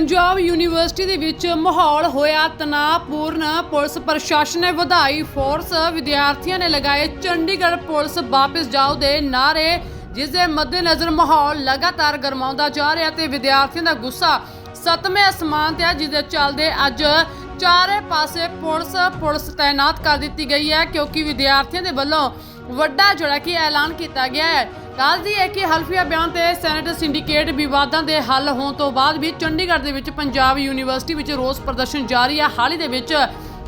Punjab university ਦੇ ਵਿੱਚ ਮਾਹੌਲ ਹੋਇਆ ਤਣਾਅਪੂਰਨ। ਪੁਲਿਸ ਪ੍ਰਸ਼ਾਸਨ ਨੇ ਵਧਾਈ ਫੋਰਸ। ਵਿਦਿਆਰਥੀਆਂ ਨੇ ਲਗਾਏ ਚੰਡੀਗੜ੍ਹ ਪੁਲਿਸ ਵਾਪਸ ਜਾਓ ਦੇ ਨਾਰੇ ਜਿਸ ਦੇ ਮੱਦੇਨਜ਼ਰ ਮਾਹੌਲ ਲਗਾਤਾਰ ਗਰਮਾਉਂਦਾ ਜਾ ਰਿਹਾ ਤੇ ਵਿਦਿਆਰਥੀਆਂ ਦਾ ਗੁੱਸਾ ਸੱਤਵੇਂ ਅਸਮਾਨ ਤੇ ਹੈ, ਜਿਸ ਦੇ ਚੱਲਦੇ ਅੱਜ ਚਾਰੇ ਪਾਸੇ ਪੁਲਿਸ ਪੁਲਿਸ ਤਾਇਨਾਤ ਕਰ ਦਿੱਤੀ ਗਈ ਹੈ, ਕਿਉਂਕਿ ਵਿਦਿਆਰਥੀਆਂ ਦੇ ਵੱਲੋਂ ਵੱਡਾ ਜਿਹੜਾ ਕਿ ਐਲਾਨ ਕੀਤਾ ਗਿਆ ਹੈ। ਦੱਸਦੀ ਹੈ ਕਿ ਹਲਫੀਆ ਬਿਆਨ ਤੇ ਸੈਨੇਟ ਸਿੰਡੀਕੇਟ ਵਿਵਾਦਾਂ ਦੇ ਹੱਲ ਹੋਣ ਤੋਂ ਬਾਅਦ ਵੀ ਚੰਡੀਗੜ੍ਹ ਦੇ ਵਿੱਚ ਪੰਜਾਬ ਯੂਨੀਵਰਸਿਟੀ ਵਿੱਚ ਰੋਸ ਪ੍ਰਦਰਸ਼ਨ ਜਾਰੀ ਹੈ ਹਾਲ ਹੀ ਦੇ ਵਿੱਚ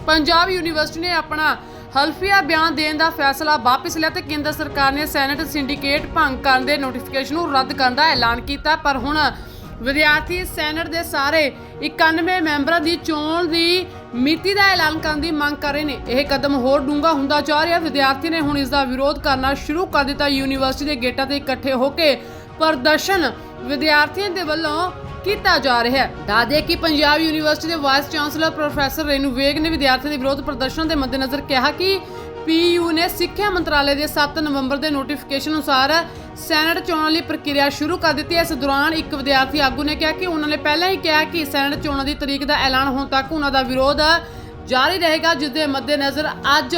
ਪੰਜਾਬ ਯੂਨੀਵਰਸਿਟੀ ਨੇ ਆਪਣਾ ਹਲਫੀਆ ਬਿਆਨ ਦੇਣ ਦਾ ਫੈਸਲਾ ਵਾਪਸ ਲਿਆ ਤੇ ਕੇਂਦਰ ਸਰਕਾਰ ਨੇ ਸੈਨੇਟ ਸਿੰਡੀਕੇਟ ਭੰਗ ਕਰਨ ਦੇ ਨੋਟੀਫਿਕੇਸ਼ਨ ਨੂੰ ਰੱਦ ਕਰਨ ਦਾ ਐਲਾਨ ਕੀਤਾ। ਪਰ ਹੁਣ ਵਿਦਿਆਰਥੀ ਸੈਨੇਟ ਦੇ ਸਾਰੇ 91 ਮੈਂਬਰਾਂ ਦੀ ਚੋਣ ਦੀ ਮਿਤੀ ਦਾ ਐਲਾਨ ਕਰਨ ਦੀ ਮੰਗ ਕਰ ਰਹੇ ਨੇ। ਇਹ ਕਦਮ ਹੋਰ ਡੂੰਘਾ ਹੁੰਦਾ ਜਾ ਰਿਹਾ। ਵਿਦਿਆਰਥੀ ਨੇ ਹੁਣ ਇਸ ਦਾ ਵਿਰੋਧ ਕਰਨਾ ਸ਼ੁਰੂ ਕਰ ਦਿੱਤਾ। ਯੂਨੀਵਰਸਿਟੀ ਦੇ ਗੇਟਾਂ ਤੇ ਇਕੱਠੇ ਹੋ ਕੇ ਪ੍ਰਦਰਸ਼ਨ ਵਿਦਿਆਰਥੀਆਂ ਦੇ ਵੱਲੋਂ ਕੀਤਾ ਜਾ ਰਿਹਾ ਹੈ। ਦਾਦੇ ਕਿ ਪੰਜਾਬ ਯੂਨੀਵਰਸਿਟੀ ਦੇ vice chancellor professor Renu Vig ਨੇ ਵਿਦਿਆਰਥੀਆਂ ਦੇ ਵਿਰੋਧ ਪ੍ਰਦਰਸ਼ਨ ਦੇ ਮੱਦੇਨਜ਼ਰ ਕਿਹਾ ਕਿ ਪੀਯੂ ਨੇ ਸਿੱਖਿਆ ਮੰਤਰਾਲੇ ਦੇ 7 ਨਵੰਬਰ ਦੇ ਨੋਟੀਫਿਕੇਸ਼ਨ ਅਨੁਸਾਰ ਸੈਨੇਟ ਚੋਣਾਂ ਲਈ ਪ੍ਰਕਿਰਿਆ ਸ਼ੁਰੂ ਕਰ ਦਿੱਤੀ ਹੈ। ਇਸ ਦੌਰਾਨ ਇੱਕ ਵਿਦਿਆਰਥੀ ਆਗੂ ਨੇ ਕਿਹਾ ਕਿ ਉਹਨਾਂ ਨੇ ਪਹਿਲਾਂ ਹੀ ਕਿਹਾ ਕਿ ਸੈਨੇਟ ਚੋਣਾਂ ਦੀ ਤਰੀਕ ਦਾ ਐਲਾਨ ਹੋਣ ਤੱਕ ਉਹਨਾਂ ਦਾ ਵਿਰੋਧ ਜਾਰੀ ਰਹੇਗਾ, ਜਿਸ ਦੇ ਮੱਦੇਨਜ਼ਰ ਅੱਜ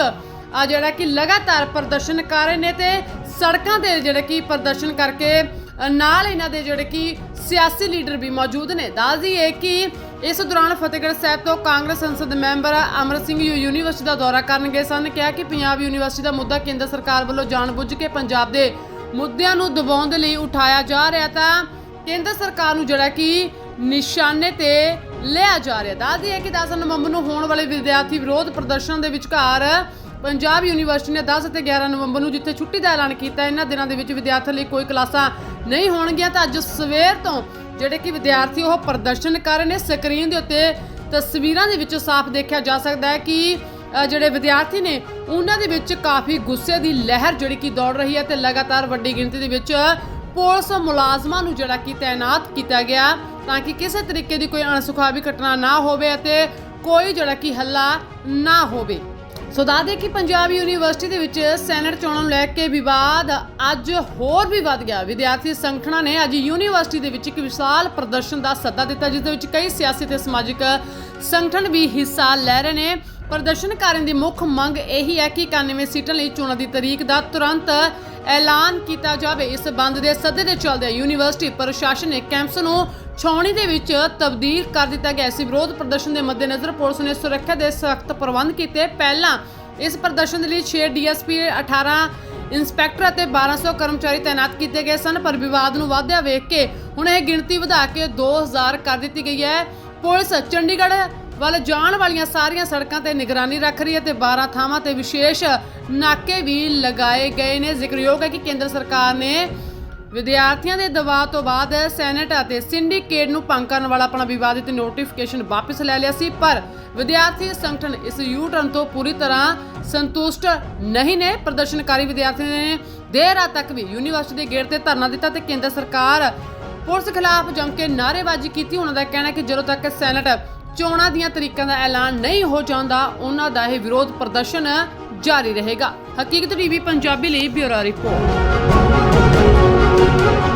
ਆ ਜਿਹੜਾ ਕਿ ਲਗਾਤਾਰ ਪ੍ਰਦਰਸ਼ਨ ਕਰ ਰਹੇ ਨੇ ਤੇ ਸੜਕਾਂ ਤੇ ਜਿਹੜੇ ਕਿ ਪ੍ਰਦਰਸ਼ਨ ਕਰਕੇ ਨਾਲ ਇਹਨਾਂ ਦੇ ਜਿਹੜੇ ਕਿ ਸਿਆਸੀ ਲੀਡਰ ਵੀ ਮੌਜੂਦ ਨੇ। ਦੱਸਦੀ ਹੈ ਕਿ ਇਸ ਦੌਰਾਨ ਫਤਿਹਗੜ੍ਹ ਸਾਹਿਬ ਤੋਂ ਕਾਂਗਰਸ ਸੰਸਦ ਮੈਂਬਰ ਅਮਰ ਸਿੰਘ ਯੂ- ਯੂਨੀਵਰਸਿਟੀ ਦਾ ਦੌਰਾ ਕਰਨ ਗਏ ਸਨ। ਕਿਹਾ ਕਿ ਪੰਜਾਬ ਯੂਨੀਵਰਸਿਟੀ ਦਾ ਮੁੱਦਾ ਕੇਂਦਰ ਸਰਕਾਰ ਵੱਲੋਂ ਜਾਣਬੁੱਝ ਕੇ ਪੰਜਾਬ ਦੇ ਮੁੱਦਿਆਂ ਨੂੰ ਦਬਾਉਣ ਦੇ ਲਈ ਉਠਾਇਆ ਜਾ ਰਿਹਾ ਤਾਂ ਕੇਂਦਰ ਸਰਕਾਰ ਨੂੰ ਜਿਹੜਾ ਕਿ ਨਿਸ਼ਾਨੇ ਤੇ ਲਿਆ ਜਾ ਰਿਹਾ। ਦੱਸਦੀ ਹੈ ਕਿ 10 ਨਵੰਬਰ ਨੂੰ ਹੋਣ ਵਾਲੇ ਵਿਦਿਆਰਥੀ ਵਿਰੋਧ ਪ੍ਰਦਰਸ਼ਨ ਦੇ ਵਿਚਕਾਰ ਪੰਜਾਬ ਯੂਨੀਵਰਸਿਟੀ ਨੇ 10 ਅਤੇ 11 ਨਵੰਬਰ ਨੂੰ ਜਿੱਥੇ ਛੁੱਟੀ ਦਾ ਐਲਾਨ ਕੀਤਾ, ਇਹਨਾਂ ਦਿਨਾਂ ਦੇ ਵਿੱਚ ਵਿਦਿਆਰਥੀਆਂ ਲਈ ਕੋਈ ਕਲਾਸਾਂ ਨਹੀਂ ਹੋਣਗੀਆਂ। ਤਾਂ ਅੱਜ ਸਵੇਰ ਤੋਂ ਜਿਹੜੇ ਕਿ ਵਿਦਿਆਰਥੀ ਉਹ ਪ੍ਰਦਰਸ਼ਨ ਕਰ ਰਹੇ ਨੇ। ਸਕਰੀਨ ਦੇ ਉੱਤੇ ਤਸਵੀਰਾਂ ਦੇ ਵਿੱਚੋਂ ਸਾਫ਼ ਦੇਖਿਆ ਜਾ ਸਕਦਾ ਹੈ ਕਿ ਜਿਹੜੇ ਵਿਦਿਆਰਥੀ ਨੇ, ਉਹਨਾਂ ਦੇ ਵਿੱਚ ਕਾਫੀ ਗੁੱਸੇ ਦੀ ਲਹਿਰ ਜਿਹੜੀ ਕਿ ਦੌੜ ਰਹੀ ਹੈ ਤੇ ਲਗਾਤਾਰ ਵੱਡੀ ਗਿਣਤੀ ਦੇ ਵਿੱਚ ਪੁਲਿਸ ਮੁਲਾਜ਼ਮਾਂ ਨੂੰ ਜਿਹੜਾ ਕਿ ਤਾਇਨਾਤ ਕੀਤਾ ਗਿਆ ਤਾਂ ਕਿ ਕਿਸੇ ਤਰੀਕੇ ਦੀ ਕੋਈ ਅਣਸੁਖਾਵੀ ਘਟਨਾ ਨਾ ਹੋਵੇ ਅਤੇ ਕੋਈ ਜਿਹੜਾ ਕਿ ਹੱਲਾ ਨਾ ਹੋਵੇ। ਸੋ ਦੱਸਦੇ ਕਿ ਪੰਜਾਬ ਯੂਨੀਵਰਸਿਟੀ ਦੇ ਵਿੱਚ ਸੈਨੇਟ ਚੋਣਾਂ ਨੂੰ ਲੈ ਕੇ ਵਿਵਾਦ ਅੱਜ ਹੋਰ ਵੀ ਵੱਧ ਗਿਆ। ਵਿਦਿਆਰਥੀ ਸੰਗਠਨਾਂ ਨੇ ਅੱਜ ਯੂਨੀਵਰਸਿਟੀ ਦੇ ਵਿੱਚ ਇੱਕ ਵਿਸ਼ਾਲ ਪ੍ਰਦਰਸ਼ਨ ਦਾ ਸੱਦਾ ਦਿੱਤਾ, ਜਿਸ ਦੇ ਵਿੱਚ ਕਈ ਸਿਆਸੀ ਤੇ ਸਮਾਜਿਕ ਸੰਗਠਨ ਵੀ ਹਿੱਸਾ ਲੈ ਰਹੇ ਨੇ। ਪ੍ਰਦਰਸ਼ਨਕਾਰੀਆਂ ਦੀ ਮੁੱਖ ਮੰਗ ਇਹੀ ਹੈ ਕਿ 91 ਸੀਟਾਂ ਲਈ ਚੋਣਾਂ ਦੀ ਤਰੀਕ ਦਾ ਤੁਰੰਤ ਐਲਾਨ ਕੀਤਾ ਜਾਵੇ। ਇਸ ਬੰਦ ਦੇ ਸੱਦੇ ਦੇ ਚੱਲਦੇ ਯੂਨੀਵਰਸਿਟੀ ਪ੍ਰਸ਼ਾਸਨ ਨੇ ਕੈਂਪਸ ਨੂੰ ਛਾਉਣੀ ਦੇ ਵਿੱਚ ਤਬਦੀਲ ਕਰ ਦਿੱਤਾ ਗਿਆ ਸੀ। ਵਿਰੋਧ ਪ੍ਰਦਰਸ਼ਨ ਦੇ ਮੱਦੇਨਜ਼ਰ ਪੁਲਿਸ ਨੇ ਸੁਰੱਖਿਆ ਦੇ ਸਖਤ ਪ੍ਰਬੰਧ ਕੀਤੇ। ਪਹਿਲਾਂ ਇਸ ਪ੍ਰਦਰਸ਼ਨ ਦੇ ਲਈ 6 ਡੀਐਸਪੀ 18 ਇੰਸਪੈਕਟਰ ਅਤੇ 1200 ਕਰਮਚਾਰੀ ਤਾਇਨਾਤ ਕੀਤੇ ਗਏ ਸਨ, ਪਰ ਵਿਵਾਦ ਨੂੰ ਵਾਧਿਆ ਵੇਖ ਕੇ ਹੁਣ ਇਹ ਗਿਣਤੀ ਵਧਾ ਕੇ 2000 ਕਰ ਦਿੱਤੀ ਗਈ ਹੈ। ਪੁਲਿਸ ਚੰਡੀਗੜ੍ਹ ਵੱਲ ਜਾਣ ਵਾਲੀਆਂ ਸਾਰੀਆਂ ਸੜਕਾਂ ਤੇ ਨਿਗਰਾਨੀ ਰੱਖ ਰਹੀ ਹੈ ਤੇ 12 ਥਾਵਾਂ ਤੇ ਵਿਸ਼ੇਸ਼ ਨਾਕੇ ਵੀ ਲਗਾਏ ਗਏ ਨੇ। ਜ਼ਿਕਰਯੋਗ ਹੈ ਕਿ ਕੇਂਦਰ ਸਰਕਾਰ ਨੇ ਵਿਦਿਆਰਥੀਆਂ ਦੇ ਦਬਾਅ ਤੋਂ ਬਾਅਦ ਸੈਨੇਟ ਅਤੇ ਸਿੰਡੀਕੇਟ ਨੂੰ ਭੰਗ ਕਰਨ ਵਾਲਾ ਆਪਣਾ ਵਿਵਾਦਿਤ ਨੋਟੀਫਿਕੇਸ਼ਨ ਵਾਪਸ ਲੈ ਲਿਆ ਸੀ, ਪਰ ਵਿਦਿਆਰਥੀ ਸੰਗਠਨ ਇਸ ਯੂ ਟਰਨ ਤੋਂ ਪੂਰੀ ਤਰ੍ਹਾਂ ਸੰਤੁਸ਼ਟ ਨਹੀਂ ਨੇ। ਪ੍ਰਦਰਸ਼ਨਕਾਰੀ ਵਿਦਿਆਰਥੀਆਂ ਨੇ ਦੇਰ ਰਾਤ ਤੱਕ ਵੀ ਯੂਨੀਵਰਸਿਟੀ ਦੇ ਗੇਟ ਤੇ ਧਰਨਾ ਦਿੱਤਾ ਤੇ ਕੇਂਦਰ ਸਰਕਾਰ ਪੁਲਿਸ ਖਿਲਾਫ ਜੰਮ ਕੇ ਨਾਅਰੇਬਾਜ਼ੀ ਕੀਤੀ। ਉਹਨਾਂ ਦਾ ਕਹਿਣਾ ਹੈ ਕਿ ਜਦੋਂ ਤੱਕ ਸੈਨੇਟ ਚੋਣਾਂ ਦੀਆਂ ਤਰੀਕਾਂ ਦਾ ਐਲਾਨ ਨਹੀਂ ਹੋ ਜਾਂਦਾ, ਉਹਨਾਂ ਦਾ ਇਹ ਵਿਰੋਧ ਪ੍ਰਦਰਸ਼ਨ ਜਾਰੀ ਰਹੇਗਾ। ਹਕੀਕਤ ਟੀਵੀ, ਪੰਜਾਬੀ ਲਈ ਬਿਊਰੋ ਰਿਪੋਰਟ। Thank you.